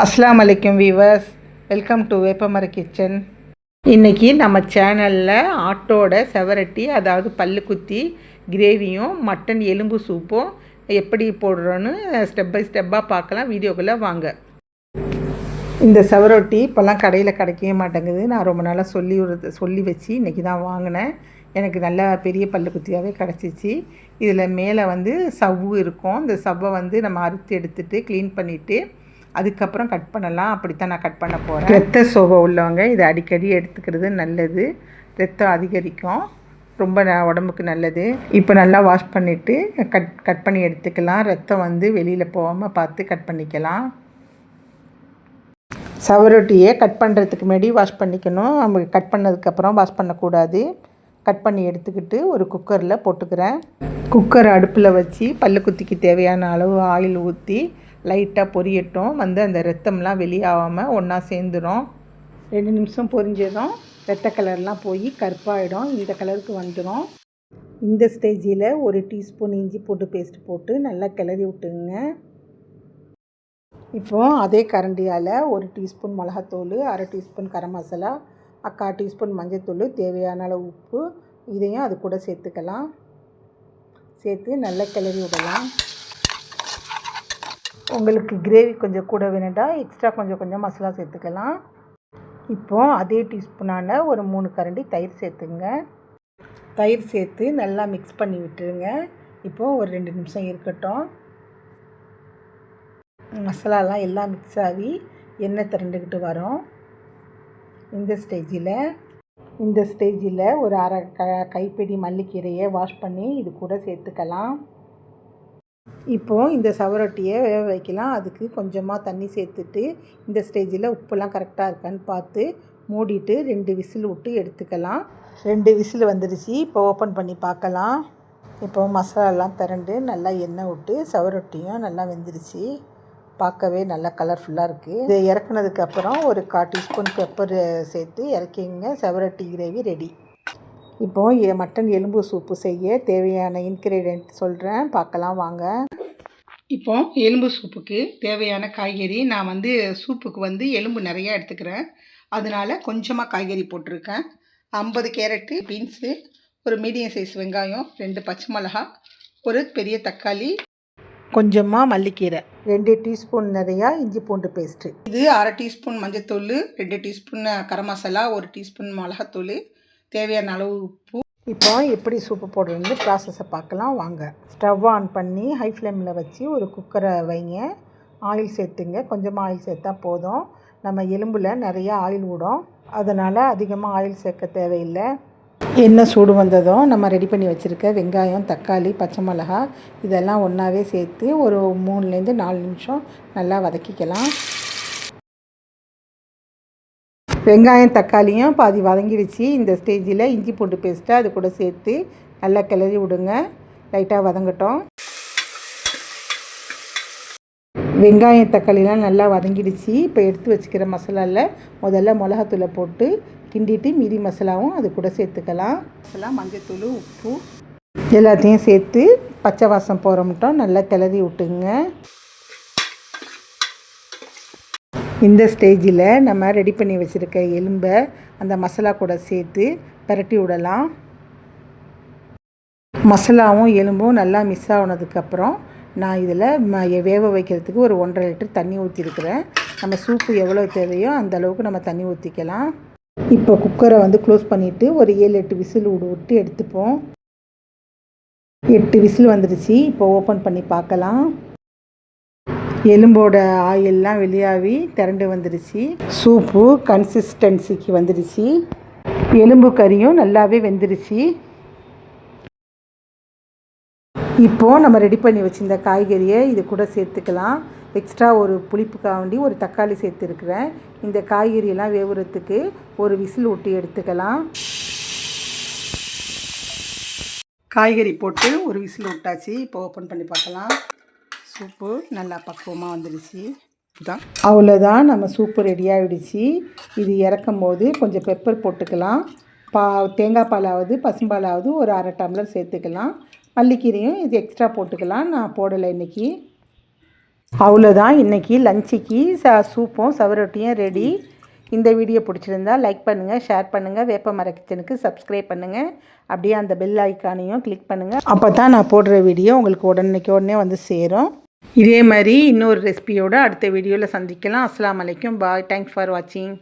அஸ்லாம் அலைக்கும் viewers welcome to Veppamara kitchen இன்றைக்கி நம்ம சேனலில் ஆட்டோட செவரட்டி அதாவது பல்லு குத்தி கிரேவியும் மட்டன் எலும்பு சூப்பும் எப்படி போடுறோன்னு ஸ்டெப் பை ஸ்டெப்பாக பார்க்கலாம். வீடியோக்குள்ளே வாங்க. இந்த செவரொட்டி இப்போல்லாம் கடையில் கிடைக்கவே மாட்டேங்குது. நான் ரொம்ப நாளாக சொல்லி சொல்லி வச்சு இன்றைக்கி தான் வாங்கினேன். எனக்கு நல்லா பெரிய பல்லு குத்தியாகவே கிடச்சிச்சு. இதில் மேலே வந்து சவ்வு இருக்கும். இந்த சவ்வை வந்து நம்ம அறுத்து எடுத்துகிட்டு க்ளீன் பண்ணிவிட்டு அதுக்கப்புறம் கட் பண்ணலாம். அப்படித்தான் நான் கட் பண்ண போகிறேன் ரத்த சோகை உள்ளவங்க இதை அடிக்கடி எடுத்துக்கிறது நல்லது. ரத்தம் அதிகரிக்கும். ரொம்ப உடம்புக்கு நல்லது. இப்போ நல்லா வாஷ் பண்ணிவிட்டு கட் கட் பண்ணி எடுத்துக்கலாம். ரத்தம் வந்து வெளியில் போகாமல் பார்த்து கட் பண்ணிக்கலாம். சவரொட்டியை கட் பண்ணுறதுக்கு முன்னாடி வாஷ் பண்ணிக்கணும். நம்ம கட் பண்ணதுக்கப்புறம் வாஷ் பண்ணக்கூடாது. கட் பண்ணி எடுத்துக்கிட்டு ஒரு குக்கரில் போட்டுக்கிறேன். குக்கர் அடுப்பில் வச்சு பல்லு குத்திக்கு தேவையான அளவு ஆயில் ஊற்றி லைட்டாக பொரியட்டும். வந்து அந்த ரத்தம்லாம் வெளியாகாமல் ஒன்றா சேர்ந்துடும் ரெண்டு நிமிஷம் பொரிஞ்சதும் ரத்த கலர்லாம் போய் கருப்பாயிடும். இந்த கலருக்கு வந்துடும் இந்த ஸ்டேஜில் ஒரு டீஸ்பூன் இஞ்சி போட்டு பேஸ்ட் போட்டு நல்லா கிளறி விட்டுங்க. இப்போது அதே கரண்டியால் ஒரு டீஸ்பூன் மிளகாத்தூள் அரை டீஸ்பூன் கரம் மசாலா அக்கா டீஸ்பூன் மஞ்சத்தூள் தேவையான அளவு உப்பு. இதையும் அது கூட சேர்த்துக்கலாம். சேர்த்து நல்லா கிளறி விடலாம். உங்களுக்கு கிரேவி கொஞ்சம் கூட வேணுண்டா எக்ஸ்ட்ரா கொஞ்சம் கொஞ்சம் மசாலா சேர்த்துக்கலாம். இப்போது அதே டீஸ்பூனான ஒரு மூணு கரண்டி தயிர் சேர்த்துங்க. தயிர் சேர்த்து நல்லா மிக்ஸ் பண்ணி விட்டுருங்க. இப்போது ஒரு ரெண்டு நிமிஷம் இருக்கட்டும். மசாலாலாம் எல்லாம் மிக்ஸ் ஆகி எண்ணெய் திரண்டுக்கிட்டு வரும். இந்த ஸ்டேஜில் இந்த ஸ்டேஜில் ஒரு அரை க கைப்பிடி மல்லிக்கீரையை வாஷ் பண்ணி இது கூட சேர்த்துக்கலாம். இப்போது இந்த சவரொட்டியை வேக வைக்கலாம். அதுக்கு கொஞ்சமாக தண்ணி சேர்த்துட்டு இந்த ஸ்டேஜில் உப்புலாம் கரெக்டாக இருக்கான்னு பார்த்து மூடிட்டு ரெண்டு விசில் விட்டு எடுத்துக்கலாம். ரெண்டு விசில் வந்துடுச்சு. இப்போ ஓப்பன் பண்ணி பார்க்கலாம். இப்போ மசாலாலாம் திரண்டு நல்லா எண்ணெய் விட்டு சவரொட்டியும் நல்லா வெந்துருச்சு பார்க்கவே நல்லா கலர்ஃபுல்லாக இருக்குது இது இறக்குனதுக்கு அப்புறம் ஒரு கால் டீஸ்பூன் பெப்பர் சேர்த்து இறக்கிங்க. செவரட்டி கிரேவி ரெடி இப்போது மட்டன் எலும்பு சூப்பு செய்ய தேவையான இன்க்ரீடியன்ட் சொல்கிறேன் பார்க்கலாம் வாங்க. இப்போ எலும்பு சூப்புக்கு தேவையான காய்கறி நான் வந்து சூப்புக்கு வந்து எலும்பு நிறையா எடுத்துக்கிறேன். அதனால கொஞ்சமாக காய்கறி போட்டிருக்கேன். ஐம்பது கேரட்டு பீன்ஸு ஒரு மீடியம் சைஸ் வெங்காயம் ரெண்டு பச்சை மிளகா ஒரு பெரிய தக்காளி. கொஞ்சமாக மல்லிக்கீரை ரெண்டு டீஸ்பூன் நிறையா இஞ்சி பூண்டு பேஸ்ட்டு. இது அரை டீஸ்பூன் மஞ்சத்தூள் ரெண்டு டீஸ்பூன் கரம் மசாலா ஒரு டீஸ்பூன் மிளகாத்தூள் தேவையான அளவு உப்பு. இப்போ எப்படி சூப்பு போடுறது ப்ராசஸை பார்க்கலாம். வாங்க. ஸ்டவ் ஆன் பண்ணி ஹை ஃப்ளேமில் வச்சு ஒரு குக்கரை வைங்க. ஆயில் சேர்த்துங்க. கொஞ்சமாக ஆயில் சேர்த்தா போதும். நம்ம எலும்பில் நிறையா ஆயில் விடும் அதனால் அதிகமாக ஆயில் சேர்க்க தேவையில்லை. எண்ணெய் சூடு வந்ததும் நம்ம ரெடி பண்ணி வச்சுருக்க வெங்காயம் தக்காளி பச்சை மிளகா இதெல்லாம் ஒன்றாவே சேர்த்து ஒரு மூணுலேருந்து நாலு நிமிஷம் நல்லா வதக்கிக்கலாம். வெங்காயம் தக்காளியும் பாதி வதங்கிடுச்சு. இந்த ஸ்டேஜில் இஞ்சி பூண்டு பேஸ்ட்டை அது கூட சேர்த்து நல்லா கிளறி விடுங்க. லைட்டாக வதங்கட்டும். வெங்காயம் தக்காளிலாம் நல்லா வதங்கிடுச்சு. இப்போ எடுத்து வச்சுக்கிற மசாலாவில் முதல்ல மிளகாத்தூளை போட்டு கிண்டிட்டு மீதி மசாலாவும் அது கூட சேர்த்துக்கலாம். மசாலா மஞ்சத்தூள் உப்பு. எல்லாத்தையும் சேர்த்து பச்சை வாசம் போகிற மட்டும் நல்லா கிளறி விட்டுங்க. இந்த ஸ்டேஜில் நம்ம ரெடி பண்ணி வச்சுருக்க எலும்பை அந்த மசாலா கூட சேர்த்து பரட்டி விடலாம். மசாலாவும் எலும்பும் நல்லா மிஸ் ஆனதுக்கப்புறம் நான் இதில் ம வேக வைக்கிறதுக்கு ஒரு ஒன்றரை லிட்டர் தண்ணி ஊற்றிருக்கிறேன் நம்ம சூப்பு எவ்வளோ தேவையோ அந்த அளவுக்கு நம்ம தண்ணி ஊற்றிக்கலாம் இப்போ குக்கரை வந்து க்ளோஸ் பண்ணிவிட்டு ஒரு ஏழு எட்டு விசில் விடு விட்டு எடுத்துப்போம். எட்டு விசில் வந்துடுச்சு இப்போ ஓப்பன் பண்ணி பார்க்கலாம். எலும்போட ஆயிலெலாம் வெளியாகி திரண்டு வந்துடுச்சு. சூப்பு கன்சிஸ்டன்சிக்கு வந்துடுச்சு. எலும்பு கறியும் நல்லாவே வெந்துடுச்சு. இப்போது நம்ம ரெடி பண்ணி வச்சிருந்த காய்கறியை இது கூட சேர்த்துக்கலாம். எக்ஸ்ட்ரா ஒரு புளிப்புக்காண்டி ஒரு தக்காளி சேர்த்துருக்குறேன். இந்த காய்கறியெல்லாம் வேவுறதுக்கு ஒரு விசில் ஒட்டி எடுத்துக்கலாம். காய்கறி போட்டு ஒரு விசில் விட்டாச்சு இப்போ ஓப்பன் பண்ணி பார்க்கலாம். சூப்பு நல்லா பக்குவமாக வந்துடுச்சு. தான் அவ்வளோதான் நம்ம சூப்பு ரெடி ஆகிடுச்சு இது இறக்கும் போது கொஞ்சம் பெப்பர் போட்டுக்கலாம். பா தேங்காய் பாலாவது பசும்பாலாவது ஒரு அரை டம்ளர் சேர்த்துக்கலாம். மல்லிக்கீரையும் இது எக்ஸ்ட்ரா போட்டுக்கலாம். நான் போடலை இன்றைக்கி அவ்வளோதான் இன்றைக்கி லஞ்சுக்கு ச சூப்பும் சவரொட்டியும் ரெடி இந்த வீடியோ பிடிச்சிருந்தா லைக் பண்ணுங்கள் ஷேர் பண்ணுங்கள் வேப்ப கிச்சனுக்கு சப்ஸ்கிரைப் பண்ணுங்கள் அப்படியே அந்த பெல் ஐக்கானையும் கிளிக் பண்ணுங்கள் அப்போ தான் நான் போடுற வீடியோ உங்களுக்கு உடனே உடனே வந்து சேரும். இதே மாதிரி இன்னொரு ரெசிபியோடு அடுத்த வீடியோவில் சந்திக்கலாம். அஸ்லாம் வலைக்கம் பாய் தேங்க்ஸ் ஃபார் வாட்சிங்